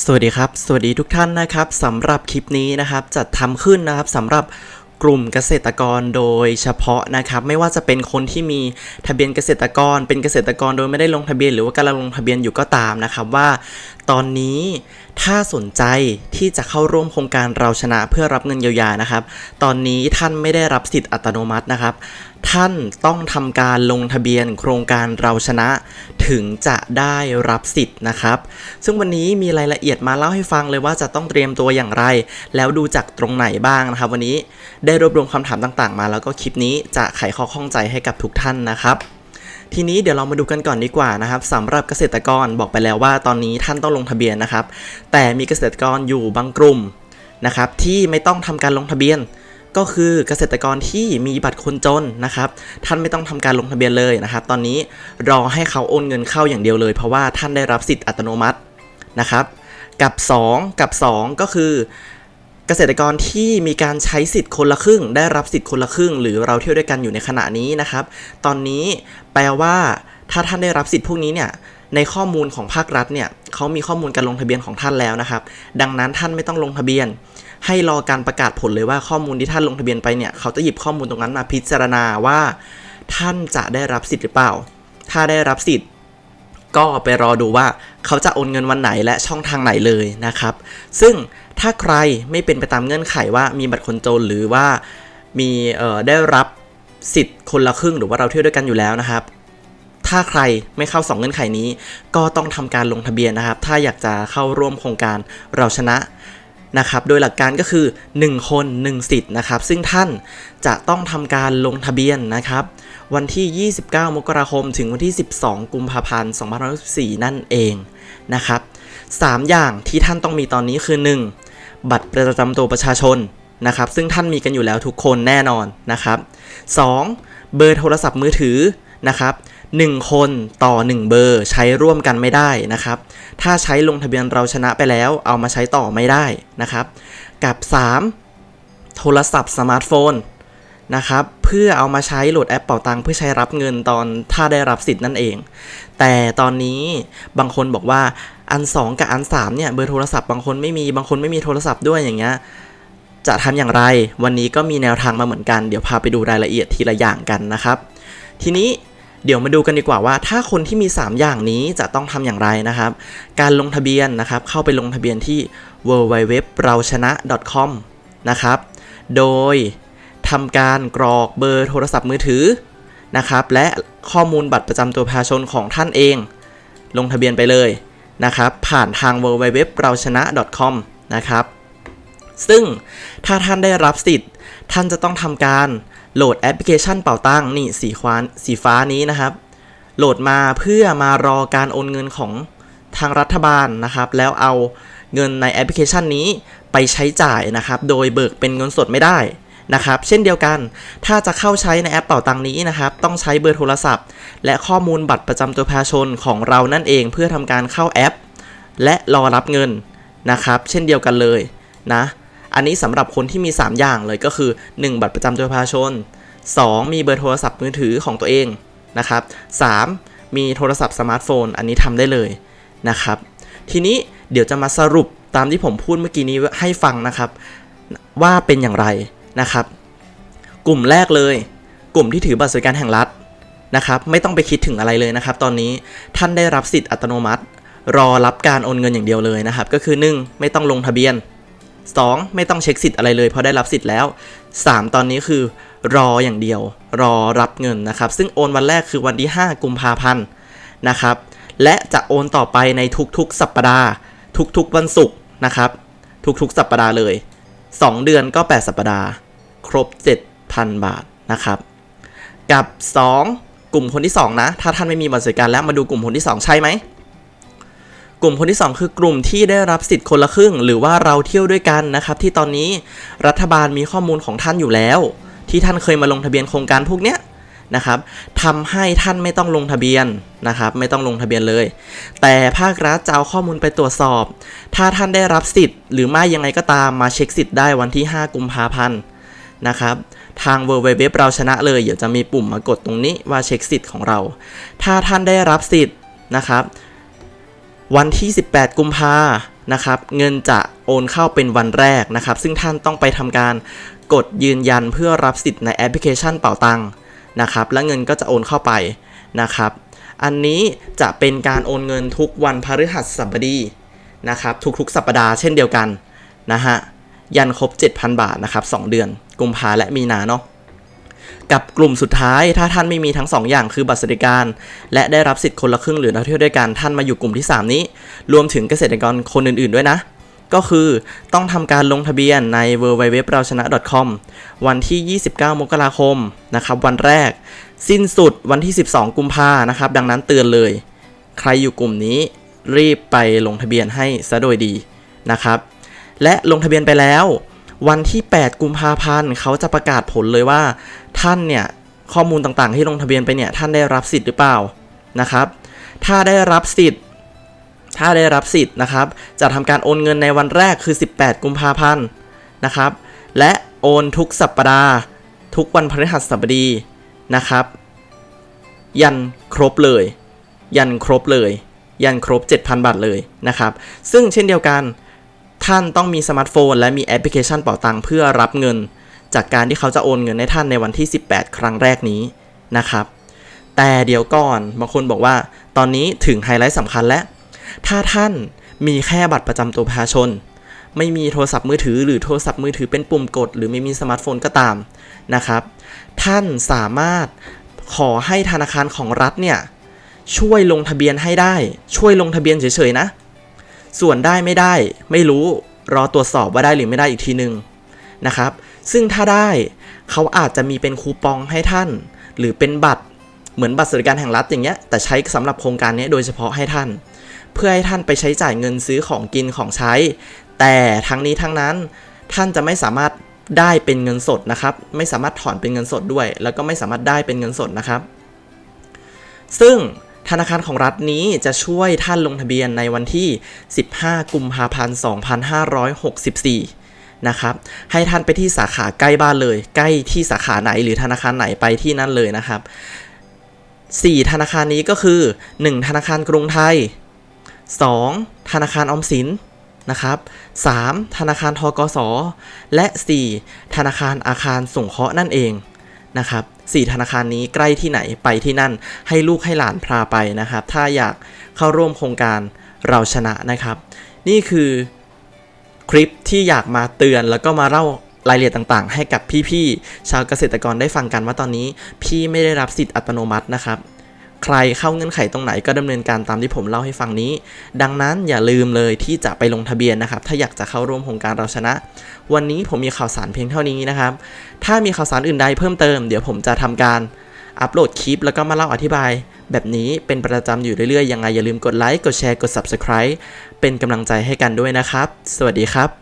สวัสดีครับ สวัสดีทุกท่านนะครับสำหรับคลิปนี้นะครับจัดทำขึ้นนะครับสำหรับ กลุ่มเกษตรกรโดยเฉพาะนะครับ ไม่ว่าจะเป็นคนที่มีทะเบียนเกษตรกร เป็นเกษตรกรโดยไม่ได้ลงทะเบียน หรือว่ากำลังลงทะเบียนอยู่ก็ตามนะครับว่า ตอนนี้ถ้าสนใจที่จะเข้าร่วมโครงการเราชนะเพื่อรับเงินเยียวยานะครับ ตอนนี้ท่านไม่ได้รับสิทธิ์อัตโนมัตินะครับท่านต้องทำการลงทะเบียนโครงการเราชนะ ถึงจะได้รับสิทธิ์นะครับ ซึ่งวันนี้มีรายละเอียดมาเล่าให้ฟังเลยว่าจะต้องเตรียมตัวอย่างไร แล้วดูจากตรงไหนบ้างนะครับ วันนี้ได้ได้รวบรวมคำถามต่างๆ มา แล้วก็คลิปนี้จะไขข้อข้องใจให้กับทุกท่านนะครับ ทีนี้เดี๋ยวเรามาดูกันก่อนดีกว่านะครับสำหรับเกษตรกรบอกไปแล้วว่าตอนนี้ท่านต้องลงทะเบียนนะครับ แต่มีเกษตรกรอยู่บางกลุ่มนะครับที่ไม่ต้องทำการลงทะเบียน ก็คือเกษตรกรที่มีบัตรคนจนนะครับ ท่านไม่ต้องทำการลงทะเบียนเลยนะครับ ตอนนี้รอให้เขาโอนเงินเข้าอย่างเดียวเลย เพราะว่าท่านได้รับสิทธิ์อัตโนมัตินะครับ กับ 2 กับ 2 ก็คือ เกษตรกรที่มีการใช้สิทธิ์คนละครึ่ง ได้รับสิทธิ์คนละครึ่ง หรือเราเที่ยวด้วยกันอยู่ในขณะนี้นะครับ ตอนนี้แปลว่า ถ้าท่านได้รับสิทธิ์พวกนี้เนี่ยในข้อมูลของภาครัฐเนี่ยเขามีข้อมูลการลงทะเบียนของท่านแล้วนะครับ ดังนั้นท่านไม่ต้องลงทะเบียน ให้รอการประกาศผลเลยว่าข้อมูลที่ท่านลงทะเบียนไปเนี่ยเขาจะหยิบข้อมูลตรงนั้นมาพิจารณาว่า ท่านจะได้รับสิทธิ์หรือเปล่า ถ้าได้รับสิทธิ์ก็ไปรอดูว่าเขาจะโอนเงินวันไหนและช่องทางไหนเลยนะครับ ซึ่ง ถ้าใครไม่เป็นไปตามเงื่อนไขว่ามีบัตรคนจนหรือว่ามีได้รับสิทธิ์คนละครึ่งหรือว่าเราเที่ยวด้วยกันอยู่แล้วนะครับ ถ้าใครไม่เข้า 2 เงื่อนไขนี้ ก็ต้องทำการลงทะเบียนนะครับ ถ้าอยากจะเข้าร่วมโครงการเราชนะนะครับ โดยหลักการก็คือ 1 คน 1 สิทธิ์นะครับ ซึ่งท่านจะต้องทำการลงทะเบียนนะครับ วันที่ 29 มกราคม ถึงวันที่ 12 กุมภาพันธ์2564นั่นเองนะครับ 3 อย่างที่ท่านต้องมีตอนนี้คือ 1. บัตรประจำตัวประชาชนนะครับ ซึ่งท่านมีกันอยู่แล้วทุกคนแน่นอนนะครับ 2. เบอร์โทรศัพท์มือถือนะครับ1คนต่อ 1 เบอร์ใช้ร่วมกันไม่ได้นะครับ ถ้าใช้ลงทะเบียนเราชนะไปแล้ว เอามาใช้ต่อไม่ได้นะครับ กับ 3. โทรศัพท์สมาร์ทโฟนนะครับเพื่อเอามาใช้โหลดแอปเป่าตังค์เพื่อใช้รับเงินตอนถ้าได้รับสิทธิ์นั่นเอง แต่ตอนนี้บางคนบอกว่า อัน 2 กับอัน 3 เนี่ย เบอร์โทรศัพท์บางคนไม่มีบางคนไม่มีโทรศัพท์ด้วยอย่างเงี้ยจะทำอย่างไรวันนี้ก็มีแนวทางมาเหมือนกันเดี๋ยวพาไปดูรายละเอียดทีละอย่างกันนะครับ ทีนี้เดี๋ยวมาดูกันดีกว่าว่า ถ้าคนที่มี 3 อย่างนี้จะต้องทำอย่างไรนะครับ การลงทะเบียนนะครับ เข้าไปลงทะเบียนที่ www เราชนะ .com นะครับ โดยทำการกรอกเบอร์โทรศัพท์มือถือนะครับ และข้อมูลบัตรประจำตัวประชาชนของท่านเอง ลงทะเบียนไปเลย นะครับผ่านทาง www เราชนะ .com นะครับซึ่งถ้าท่านได้รับสิทธิ์ ท่านจะต้องทำการโหลดแอปพลิเคชันเป่าตังนี่สีฟ้าสีฟ้านี้นะครับ โหลดมาเพื่อมารอการโอนเงินของทางรัฐบาลนะครับ แล้วเอาเงินในแอปพลิเคชันนี้ไปใช้จ่ายนะครับ โดยเบิกเป็นเงินสดไม่ได้ นะครับ เช่นเดียวกัน ถ้าจะเข้าใช้ในแอปเป่าตังนี้นะครับ ต้องใช้เบอร์โทรศัพท์ และข้อมูลบัตรประจำตัวประชาชนของเรานั่นเองเพื่อทำการเข้าแอป และรอรับเงินนะครับ เช่นเดียวกันเลยนะ อันนี้สำหรับคนที่มี 3 อย่างเลยก็คือ 1 บัตรประจำตัวประชาชน 2 มีเบอร์โทรศัพท์มือถือของตัวเองนะครับ3มีโทรศัพท์สมาร์ทโฟน อันนี้ทำได้เลยนะครับ ทีนี้เดี๋ยวจะมาสรุปตามที่ผมพูดเมื่อกี้นี้ให้ฟังนะครับ ว่าเป็นอย่างไร นะครับ กลุ่มแรกเลย กลุ่มที่ถือบัตรสวัสดิการแห่งรัฐนะครับ ไม่ต้องไปคิดถึงอะไรเลยนะครับ ตอนนี้ท่านได้รับสิทธิ์อัตโนมัติ รอรับการโอนเงินอย่างเดียวเลยนะครับ ก็คือ 1 ไม่ต้องลงทะเบียน 2 ไม่ต้องเช็คสิทธิ์อะไรเลยเพราะได้รับสิทธิ์แล้ว 3 ตอนนี้คือรออย่างเดียว รอรับเงินนะครับ ซึ่งโอนวันแรกคือวันที่ 5 กุมภาพันธ์นะครับ และจะโอนต่อไปในทุกๆ สัปดาห์ ทุกๆ วันศุกร์นะครับ ทุกๆ สัปดาห์เลย 2 เดือนก็ 8 สัปดาห์ ครบ 7,000 บาทนะครับ กับ 2 กลุ่มคนที่ 2 นะ ถ้าท่านไม่มีบัตรสวัสดิการแล้วมาดูกลุ่มคนที่ 2 ใช่ไหมกลุ่มคนที่ 2 คือกลุ่มที่ได้รับสิทธิ์คนละครึ่ง หรือว่าเราเที่ยวด้วยกันนะครับ ที่ตอนนี้รัฐบาลมีข้อมูลของท่านอยู่แล้ว ที่ท่านเคยมาลงทะเบียนโครงการพวกเนี้ยนะครับทำให้ท่านไม่ต้องลงทะเบียนนะครับ ไม่ต้องลงทะเบียนเลย แต่ภาครัฐจะเอาข้อมูลไปตรวจสอบ ถ้าท่านได้รับสิทธิ์ หรือไม่ยังไงก็ตามมาเช็คสิทธิ์ได้วันที่ 5 กุมภาพันธ์ นะครับ ทาง w w w เราชนะเลยเดี๋ยวจะมีปุ่มมากดตรงนี้ว่าเช็คสิทธิ์ของเรา ถ้าท่านได้รับสิทธิ์นะครับ วันที่ 18 กุมภานะครับ เงินจะโอนเข้าเป็นวันแรกนะครับ ซึ่งท่านต้องไปทำการกดยืนยันเพื่อรับสิทธิ์ในแอปพลิเคชันเป่าตังค์นะครับ และเงินก็จะโอนเข้าไปนะครับ อันนี้จะเป็นการโอนเงินทุกวันพฤหัสบดีนะครับ ทุกๆ สัปดาห์เช่นเดียวกันนะฮะ ยันครบ 7,000 บาทนะครับ 2 เดือน กุมภาและมีนาเนาะกับกลุ่มสุดท้ายถ้าท่านไม่มีทั้ง 2 อย่างคือบัตรสวัสดิการ และได้รับสิทธิ์คนละครึ่งหรือเราเที่ยวด้วยกันท่านมาอยู่กลุ่มที่ 3 นี้ รวมถึงเกษตรกรคนอื่นๆด้วยนะ ก็คือต้องทำการลงทะเบียนใน w w w เราชนะ .com วันที่ 29 มกราคมนะครับวันแรก สิ้นสุดวันที่ 12 กุมภานะครับ ดังนั้นเตือนเลย ใครอยู่กลุ่มนี้รีบไปลงทะเบียนให้ซะโดยดีนะครับ และลงทะเบียนไปแล้ว วันที่ 8 กุมภาพันธ์เขาจะประกาศผลเลยว่า ท่านเนี่ยข้อมูลต่างๆ ที่ลงทะเบียนไปเนี่ยท่านได้รับสิทธิ์หรือเปล่านะครับ ถ้าได้รับสิทธิ์ ถ้าได้รับสิทธิ์นะครับ จะทำการโอนเงินในวันแรกคือ 18 กุมภาพันธ์นะครับ และโอนทุกสัปดาห์ ทุกวันพฤหัสบดีนะครับ ยันครบเลย ยันครบเลย ยันครบ 7,000 บาทเลยนะครับ ซึ่งเช่นเดียวกัน ท่านต้องมีสมาร์ทโฟน และมีแอปพลิเคชันเป๋าตังเพื่อรับเงิน จากการที่เขาจะโอนเงินให้ท่านในวันที่ 18 ครั้งแรกนี้นะครับ แต่เดี๋ยวก่อนบางคนบอกว่า ตอนนี้ถึงไฮไลท์สำคัญแล้ว ถ้าท่านมีแค่บัตรประจำตัวประชาชน ไม่มีโทรศัพท์มือถือ หรือโทรศัพท์มือถือเป็นปุ่มกด หรือไม่มีสมาร์ทโฟนก็ตามนะครับ ท่านสามารถขอให้ธนาคารของรัฐเนี่ยช่วยลงทะเบียนให้ได้ ช่วยลงทะเบียนเฉยๆนะ ส่วนได้ไม่ได้ไม่รู้รอตรวจสอบว่าได้หรือไม่ได้อีกทีหนึ่งนะครับ ซึ่งถ้าได้เขาอาจจะมีเป็นคูปองให้ท่าน หรือเป็นบัตรเหมือนบัตรสวัสดิการแห่งรัฐอย่างเงี้ยแต่ใช้สำหรับโครงการนี้โดยเฉพาะให้ท่าน เพื่อให้ท่านไปใช้จ่ายเงินซื้อของกินของใช้ แต่ทั้งนี้ทั้งนั้นท่านจะไม่สามารถได้เป็นเงินสดนะครับ ไม่สามารถถอนเป็นเงินสดด้วย แล้วก็ไม่สามารถได้เป็นเงินสดนะครับ ซึ่ง ธนาคารของรัฐนี้จะช่วยท่านลงทะเบียนในวันที่ 15 กุมภาพันธ์ 2564 นะครับ ให้ท่านไปที่สาขาใกล้บ้านเลย ใกล้ที่สาขาไหนหรือธนาคารไหนไปที่นั่นเลยนะครับ 4 ธนาคารนี้ก็คือ 1 ธนาคารกรุงไทย 2. ธนาคารออมสินนะครับ 3. ธนาคารทกส และ 4. ธนาคารอาคารสงเคราะห์นั่นเองนะครับ สี่ธนาคารนี้ใกล้ที่ไหนไปที่นั่น ให้ลูกให้หลานพาไปนะครับ ถ้าอยากเข้าร่วมโครงการเราชนะนะครับ นี่คือคลิปที่อยากมาเตือนแล้วก็มาเล่ารายละเอียดต่างๆ ให้กับพี่ๆชาวเกษตรกรได้ฟังกันว่าตอนนี้ พี่ไม่ได้รับสิทธิ์อัตโนมัตินะครับ ใครเข้าเงื่อนไขตรงไหนก็ดำเนินการตามที่ผมเล่าให้ฟังนี้ ดังนั้นอย่าลืมเลยที่จะไปลงทะเบียนนะครับ ถ้าอยากจะเข้าร่วมโครงการเราชนะ วันนี้ผมมีข่าวสารเพียงเท่านี้นะครับ ถ้ามีข่าวสารอื่นใดเพิ่มเติมเดี๋ยวผมจะทำการอัปโหลดคลิปแล้วก็มาเล่าอธิบาย แบบนี้เป็นประจำอยู่เรื่อยๆ ยังไงอย่าลืมกดไลค์ กดแชร์ กด Subscribe เป็นกำลังใจให้กันด้วยนะครับ สวัสดีครับ